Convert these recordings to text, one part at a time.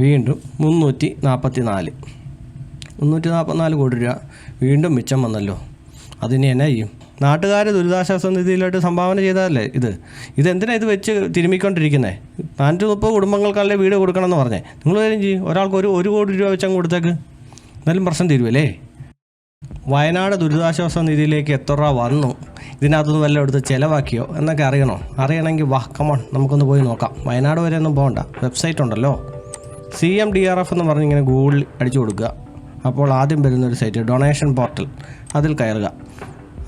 വീണ്ടും മുന്നൂറ്റി നാൽപ്പത്തി നാല് മുന്നൂറ്റി നാൽപ്പത്തിനാല് കോടി രൂപ വീണ്ടും മിച്ചം വന്നല്ലോ. അതിന് എന്നാ ചെയ്യും? നാട്ടുകാർ ദുരിതാശ്വാസ നിധിയിലോട്ട് സംഭാവന ചെയ്തതല്ലേ ഇത്? ഇതെന്തിനാണ് ഇത് വെച്ച് തിരുമ്മിക്കൊണ്ടിരിക്കുന്നത് നാനൂറ്റി മുപ്പത് കുടുംബങ്ങൾക്കല്ലേ വീട് കൊടുക്കണമെന്ന് പറഞ്ഞേ. നിങ്ങൾ കാര്യം ചെയ്യും. ഒരാൾക്ക് ഒരു ഒരു കോടി രൂപ വെച്ചങ്ങ് കൊടുത്തേക്ക്. എന്നാലും പ്രശ്നം തീരുമല്ലേ വയനാട് ദുരിതാശ്വാസ നിധിയിലേക്ക് എത്ര രൂപ വന്നു? ഇതിനകത്തുനിന്ന് വല്ല എടുത്ത് ചിലവാക്കിയോ? എന്നൊക്കെ അറിയണോ? അറിയണമെങ്കിൽ വാ കമോൺ നമുക്കൊന്ന് പോയി നോക്കാം. വയനാട് വരെ ഒന്നും പോകണ്ട വെബ്സൈറ്റ് ഉണ്ടല്ലോ. C M D R F എന്ന് പറഞ്ഞ് ഇങ്ങനെ ഗൂഗിളിൽ അടിച്ചു കൊടുക്കുക. അപ്പോൾ ആദ്യം വരുന്ന ഒരു സൈറ്റ് ഡൊണേഷൻ പോർട്ടൽ അതിൽ കയറുക.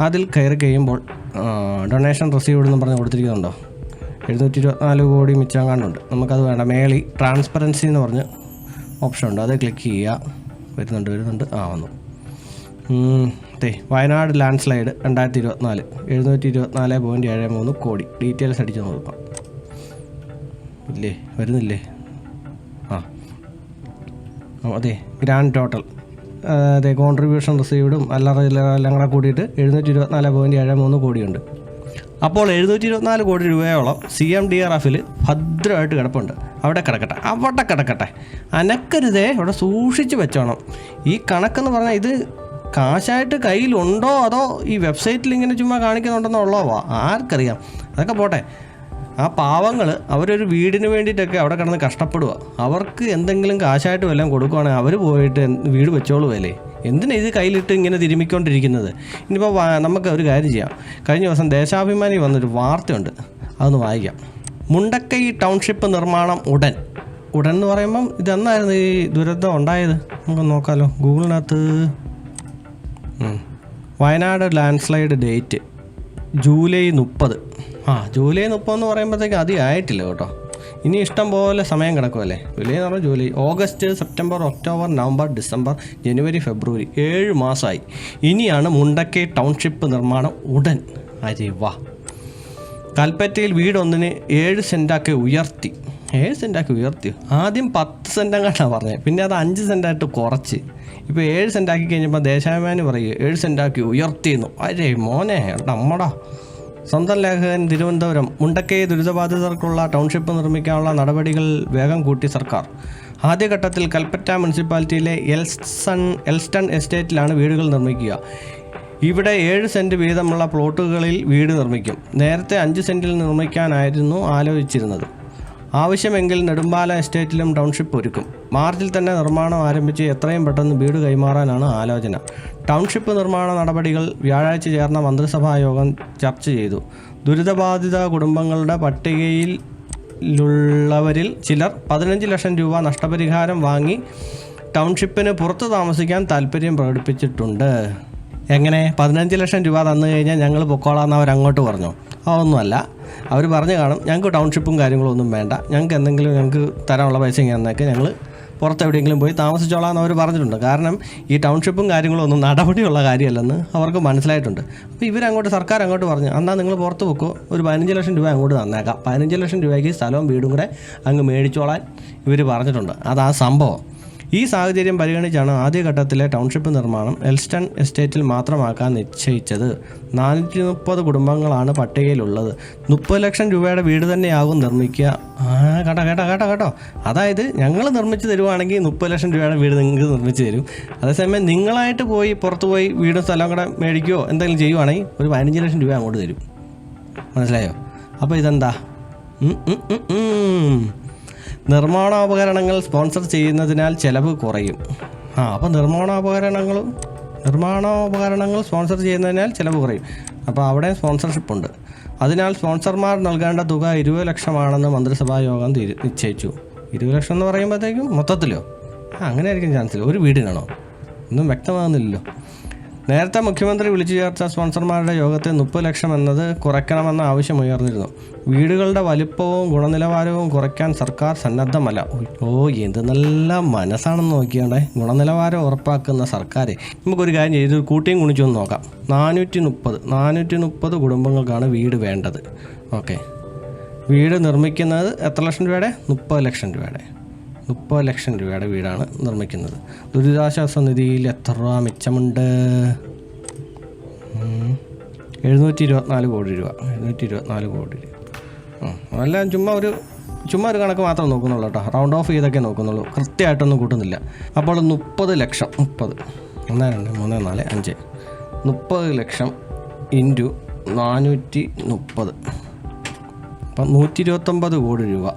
അതിൽ കയറി കഴിയുമ്പോൾ ഡൊണേഷൻ റിസീവ്ഡ് എന്ന് പറഞ്ഞ് കൊടുത്തിരിക്കുന്നുണ്ടോ? എഴുന്നൂറ്റി ഇരുപത്തിനാല് കോടി മിച്ചാങ്ങാണ്ടുണ്ട്. നമുക്കത് വേണ്ട. മേളി ട്രാൻസ്പെറൻസി എന്ന് പറഞ്ഞ് ഓപ്ഷൻ ഉണ്ട്. അത് ക്ലിക്ക് ചെയ്യുക. വരുന്നുണ്ട് വരുന്നുണ്ട്. ആ വന്നു. അതെ വയനാട് ലാൻഡ് സ്ലൈഡ് രണ്ടായിരത്തി ഇരുപത്തിനാല് എഴുന്നൂറ്റി ഇരുപത്തിനാല് പോയിന്റ് ഏഴ് മൂന്ന് കോടി. ഡീറ്റെയിൽസ് അടിച്ച് നോക്കാം. ഇല്ലേ? വരുന്നില്ലേ? അതെ. ഗ്രാൻഡ് ടോട്ടൽ അതെ കോൺട്രിബ്യൂഷൻ റിസീവ്ഡും ചില്ലറ എല്ലാം കൂടെ കൂടിയിട്ട് എഴുന്നൂറ്റി ഇരുപത്തിനാല് പോയിന്റ് ഏഴ് മൂന്ന് കോടിയുണ്ട്. അപ്പോൾ എഴുന്നൂറ്റി ഇരുപത്തിനാല് കോടി രൂപയോളം സി എം ഡി ആർ എഫിൽ ഭദ്രമായിട്ട് കിടപ്പുണ്ട്. അവിടെ കിടക്കട്ടെ അവിടെ കിടക്കട്ടെ. അനക്കരുതേ അവിടെ സൂക്ഷിച്ച് വെച്ചോണം. ഈ കണക്കെന്ന് പറഞ്ഞാൽ ഇത് കാശായിട്ട് കയ്യിലുണ്ടോ അതോ ഈ വെബ്സൈറ്റിൽ ഇങ്ങനെ ചുമ്മാ കാണിക്കുന്നുണ്ടെന്നുള്ളോ ആർക്കറിയാം. അതൊക്കെ പോട്ടെ. ആ പാവങ്ങൾ അവരൊരു വീടിന് വേണ്ടിയിട്ടൊക്കെ അവിടെ കിടന്ന് കഷ്ടപ്പെടുക അവർക്ക് എന്തെങ്കിലും കാശായിട്ട് വല്ലതും കൊടുക്കുവാണെങ്കിൽ അവർ പോയിട്ട് വീട് വെച്ചോളൂ അല്ലേ? എന്തിനാ ഇത് കയ്യിലിട്ട് ഇങ്ങനെ തിരുമിക്കൊണ്ടിരിക്കുന്നത്? ഇനിയിപ്പോൾ നമുക്ക് ഒരു കാര്യം ചെയ്യാം. കഴിഞ്ഞ ദിവസം ദേശാഭിമാനി വന്നൊരു വാർത്തയുണ്ട്. അതൊന്ന് വായിക്കാം. മുണ്ടക്കൈ ടൗൺഷിപ്പ് നിർമ്മാണം ഉടൻ. ഉടൻ എന്ന് പറയുമ്പം ഇതെന്നായിരുന്നു ഈ ദുരന്തം ഉണ്ടായത്? നമുക്ക് നോക്കാമല്ലോ ഗൂഗിളിനകത്ത്. Wayanad landslide date. ജൂലൈ മുപ്പത്. ആ ജൂലൈ മുപ്പതെന്ന് പറയുമ്പോഴത്തേക്ക് അധികം ആയിട്ടില്ല കേട്ടോ. ഇനി ഇഷ്ടം പോലെ സമയം കിടക്കുമല്ലേ ജൂലൈ എന്ന് പറഞ്ഞാൽ July. August September October November December ജനുവരി ഫെബ്രുവരി ഏഴ് മാസമായി ഇനിയാണ് മുണ്ടക്കൈ ടൗൺഷിപ്പ് നിർമ്മാണം ഉടൻ. അരി വാ. കൽപ്പറ്റയിൽ വീടൊന്നിന് ഏഴ് സെന്റാക്കി ഉയർത്തി. ഏഴ് സെന്റാക്കി ഉയർത്തി? ആദ്യം പത്ത് സെന്റങ്ങാട്ടാണ് പറഞ്ഞത് പിന്നെ അത് അഞ്ച് സെന്റായിട്ട് കുറച്ച്. ഇപ്പോൾ ഏഴ് സെന്റാക്കി കഴിഞ്ഞപ്പോൾ ദേശാഭിമാനി പറയുക ഏഴ് സെന്റാക്കി ഉയർത്തിയെന്നു. അരേ മോനെ നമ്മടാ സ്വന്തം ലേഖകൻ തിരുവനന്തപുരം മുണ്ടക്കൈ ദുരിതബാധിതർക്കുള്ള ടൗൺഷിപ്പ് നിർമ്മിക്കാനുള്ള നടപടികൾ വേഗം കൂട്ടി സർക്കാർ. ആദ്യഘട്ടത്തിൽ കൽപ്പറ്റ മുനിസിപ്പാലിറ്റിയിലെ എൽസൺ എൽസ്റ്റൺ എസ്റ്റേറ്റിലാണ് വീടുകൾ നിർമ്മിക്കുക. ഇവിടെ ഏഴ് സെന്റ് വീതമുള്ള പ്ലോട്ടുകളിൽ വീട് നിർമ്മിക്കും. നേരത്തെ അഞ്ച് സെന്റിൽ നിർമ്മിക്കാനായിരുന്നു ആലോചിച്ചിരുന്നത്. ആവശ്യമെങ്കിൽ നെടുമ്പാല എസ്റ്റേറ്റിലും ടൗൺഷിപ്പ് ഒരുക്കും. മാർച്ചിൽ തന്നെ നിർമ്മാണം ആരംഭിച്ച് എത്രയും പെട്ടെന്ന് വീട് കൈമാറാനാണ് ആലോചന. ടൗൺഷിപ്പ് നിർമ്മാണ നടപടികൾ വ്യാഴാഴ്ച ചേർന്ന മന്ത്രിസഭാ യോഗം ചർച്ച ചെയ്തു. ദുരിതബാധിത കുടുംബങ്ങളുടെ പട്ടികയിൽ ുള്ളവരിൽ ചിലർ പതിനഞ്ച് ലക്ഷം രൂപ നഷ്ടപരിഹാരം വാങ്ങി ടൗൺഷിപ്പിന് പുറത്ത് താമസിക്കാൻ താല്പര്യം പ്രകടിപ്പിച്ചിട്ടുണ്ട്. എങ്ങനെ? പതിനഞ്ച് ലക്ഷം രൂപ തന്നു കഴിഞ്ഞാൽ ഞങ്ങൾ പൊക്കോളാന്ന് അവർ അങ്ങോട്ട് പറഞ്ഞു. അതൊന്നുമല്ല. അവർ പറഞ്ഞു കാണും ഞങ്ങൾക്ക് ടൗൺഷിപ്പും കാര്യങ്ങളൊന്നും വേണ്ട. ഞങ്ങൾക്ക് എന്തെങ്കിലും ഞങ്ങൾക്ക് തരാനുള്ള പൈസ ഇങ്ങനെ ഞങ്ങൾ പുറത്ത് എവിടെയെങ്കിലും പോയി താമസിച്ചോളാം എന്ന് അവർ പറഞ്ഞിട്ടുണ്ട്. കാരണം ഈ ടൗൺഷിപ്പും കാര്യങ്ങളും ഒന്നും നടപടിയുള്ള കാര്യമല്ലെന്ന് അവർക്ക് മനസ്സിലായിട്ടുണ്ട്. അപ്പോൾ ഇവരങ്ങോട്ട് സർക്കാർ അങ്ങോട്ട് പറഞ്ഞു എന്നാൽ നിങ്ങൾ പുറത്ത് പോക്കോ. ഒരു പതിനഞ്ച് ലക്ഷം രൂപ അങ്ങോട്ട് തന്നേക്കാം. പതിനഞ്ച് ലക്ഷം രൂപയ്ക്ക് സ്ഥലവും വീടും കൂടെ അങ്ങ് മേടിച്ചോളാൻ ഇവർ പറഞ്ഞിട്ടുണ്ട്. അതാ സംഭവം. ഈ സാഹചര്യം പരിഗണിച്ചാണ് ആദ്യഘട്ടത്തിലെ ടൗൺഷിപ്പ് നിർമ്മാണം എൽസ്റ്റൺ എസ്റ്റേറ്റിൽ മാത്രമാക്കാൻ നിശ്ചയിച്ചത്. നാനൂറ്റി മുപ്പത് കുടുംബങ്ങളാണ് പട്ടികയിലുള്ളത്. മുപ്പത് ലക്ഷം രൂപയുടെ വീട് തന്നെയാകും നിർമ്മിക്കുക. ആ കേട്ടോ കേട്ടോ കേട്ടോ കേട്ടോ. അതായത് ഞങ്ങൾ നിർമ്മിച്ച് തരുവാണെങ്കിൽ മുപ്പത് ലക്ഷം രൂപയുടെ വീട് നിങ്ങൾക്ക് നിർമ്മിച്ച് തരും. അതേസമയം നിങ്ങളായിട്ട് പോയി പുറത്ത് പോയി വീടും സ്ഥലവും കൂടെ മേടിക്കുകയോ എന്തെങ്കിലും ചെയ്യുവാണെങ്കിൽ ഒരു പതിനഞ്ച് ലക്ഷം രൂപ അങ്ങോട്ട് തരും. മനസ്സിലായോ? അപ്പോൾ ഇതെന്താ. നിർമ്മാണോപകരണങ്ങൾ സ്പോൺസർ ചെയ്യുന്നതിനാൽ ചെലവ് കുറയും. ആ അപ്പോൾ നിർമ്മാണോപകരണങ്ങളും നിർമ്മാണോപകരണങ്ങൾ സ്പോൺസർ ചെയ്യുന്നതിനാൽ ചിലവ് കുറയും. അപ്പോൾ അവിടെ സ്പോൺസർഷിപ്പ് ഉണ്ട്. അതിനാൽ സ്പോൺസർമാർ നൽകേണ്ട തുക ഇരുപത് ലക്ഷമാണെന്ന് മന്ത്രിസഭാ യോഗം തീരു നിശ്ചയിച്ചു. ഇരുപത് ലക്ഷം എന്ന് പറയുമ്പോഴത്തേക്കും മൊത്തത്തിലോ? ആ അങ്ങനെ ആയിരിക്കും ചാൻസ്. ഒരു വീടിനാണോ ഒന്നും വ്യക്തമാകുന്നില്ലല്ലോ. നേരത്തെ മുഖ്യമന്ത്രി വിളിച്ചു ചേർത്ത സ്പോൺസർമാരുടെ യോഗത്തെ മുപ്പത് ലക്ഷം എന്നത് കുറയ്ക്കണമെന്ന ആവശ്യമുയർന്നിരുന്നു വീടുകളുടെ വലിപ്പവും ഗുണനിലവാരവും കുറയ്ക്കാൻ സർക്കാർ സന്നദ്ധമല്ല. ഓ എന്ത് നല്ല മനസ്സാണെന്ന് നോക്കിയാണ്ടേ. ഗുണനിലവാരം ഉറപ്പാക്കുന്ന സർക്കാർ നമുക്കൊരു കാര്യം ചെയ്ത് കൂട്ടിയും കുണിച്ചൊന്ന് നോക്കാം. നാനൂറ്റി മുപ്പത് നാനൂറ്റി മുപ്പത് കുടുംബങ്ങൾക്കാണ് വീട് വേണ്ടത്. ഓക്കെ. വീട് നിർമ്മിക്കുന്നത് എത്ര ലക്ഷം രൂപയുടെ? മുപ്പത് ലക്ഷം രൂപയുടെ. മുപ്പത് ലക്ഷം രൂപയുടെ വീടാണ് നിർമ്മിക്കുന്നത്. ദുരിതാശ്വാസ നിധിയിൽ എത്ര രൂപ മിച്ചമുണ്ട് ഉം. എഴുന്നൂറ്റി ഇരുപത്തിനാല് കോടി രൂപ. എഴുന്നൂറ്റി ഇരുപത്തിനാല് കോടി രൂപ. ആ അതെല്ലാം ചുമ്മാ ഒരു ചുമ്മാ ഒരു കണക്ക് മാത്രം നോക്കുന്നുള്ളൂ കേട്ടോ. റൗണ്ട് ഓഫ് ചെയ്തൊക്കെ നോക്കുന്നുള്ളൂ. കൃത്യമായിട്ടൊന്നും കൂട്ടുന്നില്ല. അപ്പോൾ മുപ്പത് ലക്ഷം മുപ്പത്. ഒന്ന് രണ്ട് മൂന്ന് നാല് അഞ്ച്. മുപ്പത് ലക്ഷം ഇന്റു നാനൂറ്റി മുപ്പത് അപ്പം നൂറ്റി ഇരുപത്തൊമ്പത് കോടി രൂപ.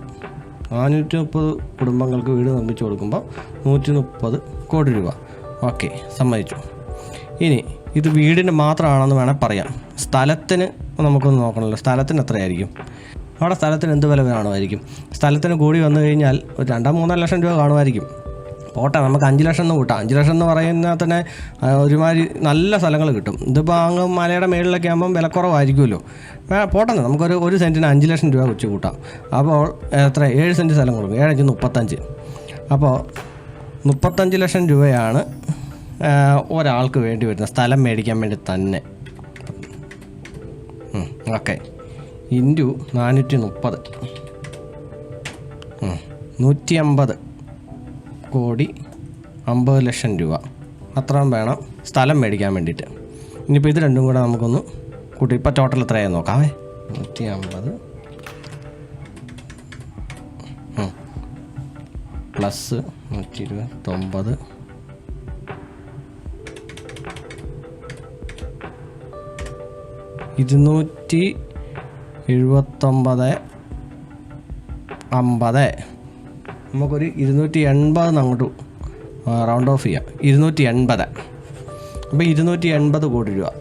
നാനൂറ്റി മുപ്പത് കുടുംബങ്ങൾക്ക് വീട് നിർമ്മിച്ചു കൊടുക്കുമ്പോൾ നൂറ്റി മുപ്പത് കോടി രൂപ. ഓക്കെ സമ്മതിച്ചു. ഇനി ഇത് വീടിന് മാത്രമാണെന്ന് വേണേൽ പറയാം. സ്ഥലത്തിന് നമുക്കൊന്ന് നോക്കണമല്ലോ സ്ഥലത്തിന് എത്രയായിരിക്കും? അവിടെ സ്ഥലത്തിന് എന്ത് വില കാണുമായിരിക്കും? സ്ഥലത്തിന് കൂടി വന്നു കഴിഞ്ഞാൽ ഒരു രണ്ടോ മൂന്നോ ലക്ഷം രൂപ കാണുമായിരിക്കും. പോട്ടെ നമുക്ക് അഞ്ച് ലക്ഷം എന്ന് കൂട്ടാം. അഞ്ച് ലക്ഷം എന്ന് പറയുന്ന തന്നെ ഒരുമാതിരി നല്ല സ്ഥലങ്ങൾ കിട്ടും. ഇതിപ്പോൾ അങ്ങ് മലയുടെ മേളിലൊക്കെ ആകുമ്പം വിലക്കുറവായിരിക്കുമല്ലോ പോട്ടെ നമുക്കൊരു ഒരു സെന്റിന് അഞ്ച് ലക്ഷം രൂപ വെച്ച് കൂട്ടാം. അപ്പോൾ എത്ര? ഏഴ് സെന്റ് സ്ഥലം കൊടുക്കും. ഏഴഞ്ച് മുപ്പത്തഞ്ച്. അപ്പോൾ മുപ്പത്തഞ്ച് ലക്ഷം രൂപയാണ് ഒരാൾക്ക് വേണ്ടി വരുന്നത് സ്ഥലം മേടിക്കാൻ വേണ്ടി തന്നെ. ഓക്കെ. ഇന്റു നാനൂറ്റി മുപ്പത് നൂറ്റി അമ്പത് കോടി അമ്പത് ലക്ഷം രൂപ. അത്രയും വേണം സ്ഥലം മേടിക്കാൻ വേണ്ടിയിട്ട്. ഇനിയിപ്പോൾ ഇത് രണ്ടും കൂടെ നമുക്കൊന്ന് കൂട്ടി ഇപ്പോൾ ടോട്ടൽ എത്രയായി നോക്കാവേ നൂറ്റി അമ്പത് പ്ലസ് നൂറ്റി ഇരുപത്തൊമ്പത് ഇരുന്നൂറ്റി എഴുപത്തൊമ്പത് അമ്പത്. നമുക്കൊരു ഇരുന്നൂറ്റി എൺപത് അങ്ങോട്ട് റൗണ്ട് ഓഫ് ചെയ്യാം. ഇരുന്നൂറ്റി എൺപത് അപ്പോൾ ഇരുന്നൂറ്റി എൺപത് കോടി രൂപ.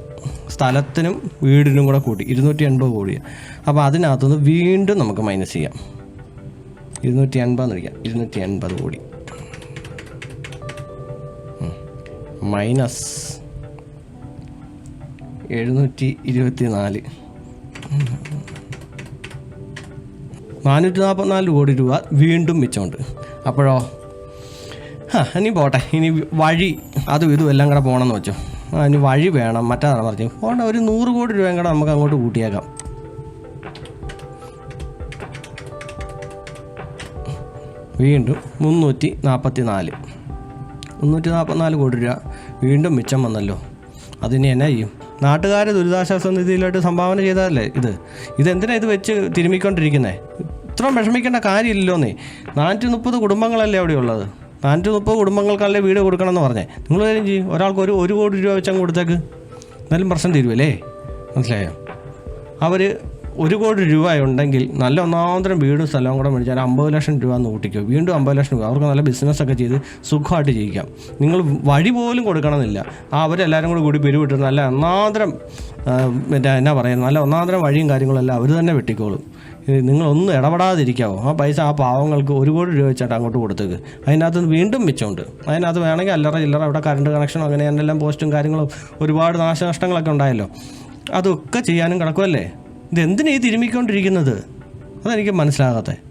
സ്ഥലത്തിനും വീടിനും കൂടെ കൂട്ടി ഇരുന്നൂറ്റി എൺപത് കോടി അപ്പോൾ അതിനകത്തുനിന്ന് വീണ്ടും നമുക്ക് മൈനസ് ചെയ്യാം. ഇരുന്നൂറ്റി എൺപത് വിളിക്കാം. ഇരുന്നൂറ്റി എൺപത് കോടി മൈനസ് എഴുന്നൂറ്റി ഇരുപത്തി നാല് നാനൂറ്റി നാൽപ്പത്തിനാല് കോടി രൂപ വീണ്ടും മിച്ചമുണ്ട്. അപ്പോഴോ? ആ ഇനി പോട്ടെ. ഇനി വഴി അതും ഇതും എല്ലാം കൂടെ പോകണമെന്ന് വെച്ചോ. ഇനി വഴി വേണം. മറ്റേതാണ് പറഞ്ഞു. പോകണ്ട ഒരു നൂറ് കോടി രൂപയും കൂടെ നമുക്ക് അങ്ങോട്ട് കൂട്ടിയേക്കാം. വീണ്ടും മുന്നൂറ്റി നാൽപ്പത്തി നാല് മുന്നൂറ്റി നാൽപ്പത്തിനാല് കോടി രൂപ വീണ്ടും മിച്ചം വന്നല്ലോ. അതിന് എന്നാ ചെയ്യും? നാട്ടുകാർ ദുരിതാശ്വാസ നിധിയിലോട്ട് സംഭാവന ചെയ്തതല്ലേ ഇത്? ഇതെന്തിനാ ഇത് വെച്ച് തിരുമ്മിക്കൊണ്ടിരിക്കുന്നത് ഇത്രയും വിഷമിക്കേണ്ട കാര്യമില്ലല്ലോന്നേ. നാനൂറ്റി മുപ്പത് കുടുംബങ്ങളല്ലേ അവിടെ ഉള്ളത്? നാനൂറ്റി മുപ്പത് കുടുംബങ്ങൾക്കല്ലേ വീട് കൊടുക്കണം എന്ന് പറഞ്ഞേ. നിങ്ങൾ കാര്യം ചെയ്യും. ഒരാൾക്ക് ഒരു ഒരു കോടി രൂപ വെച്ചങ്ങ് കൊടുത്തേക്ക്. എന്നാലും പ്രശ്നം തീരുമല്ലേ മനസ്സിലായോ? അവർ ഒരു കോടി രൂപ ഉണ്ടെങ്കിൽ നല്ല ഒന്നാന്തരം വീടും സ്ഥലവും കൂടെ മേടിച്ചാൽ അമ്പത് ലക്ഷം രൂപ എന്ന് വീണ്ടും അമ്പത് ലക്ഷം രൂപ. അവർക്ക് നല്ല ബിസിനസ്സൊക്കെ ചെയ്ത് സുഖമായിട്ട് ജീവിക്കാം. നിങ്ങൾ വഴി പോലും കൊടുക്കണമെന്നില്ല. ആ അവരെല്ലാവരും കൂടി കൂടി പിരിവിട്ട് നല്ല ഒന്നാന്തരം മറ്റേ എന്നാ പറയുന്നത്? നല്ല ഒന്നാന്തരം വഴിയും കാര്യങ്ങളെല്ലാം അവർ തന്നെ വെട്ടിക്കോളും. നിങ്ങളൊന്നും ഇടപെടാതിരിക്കാവോ. ആ പൈസ ആ പാവങ്ങൾക്ക് ഒരു കോടി രൂപ വെച്ചിട്ട് അങ്ങോട്ട് കൊടുത്തേക്ക്. അതിനകത്ത് വീണ്ടും മിച്ചമുണ്ട്. അതിനകത്ത് വേണമെങ്കിൽ അല്ലറ ചില്ലറ അവിടെ കറണ്ട് കണക്ഷനും അങ്ങനെ എന്തെല്ലാം പോസ്റ്റും കാര്യങ്ങളും ഒരുപാട് നാശനഷ്ടങ്ങളൊക്കെ ഉണ്ടായല്ലോ. അതൊക്കെ ചെയ്യാനും കിടക്കുമല്ലേ ഇതെന്തിനാ ഈ തിരുമ്മിക്കൊണ്ടിരിക്കുന്നത് അതെനിക്ക് മനസ്സിലാകാത്തത്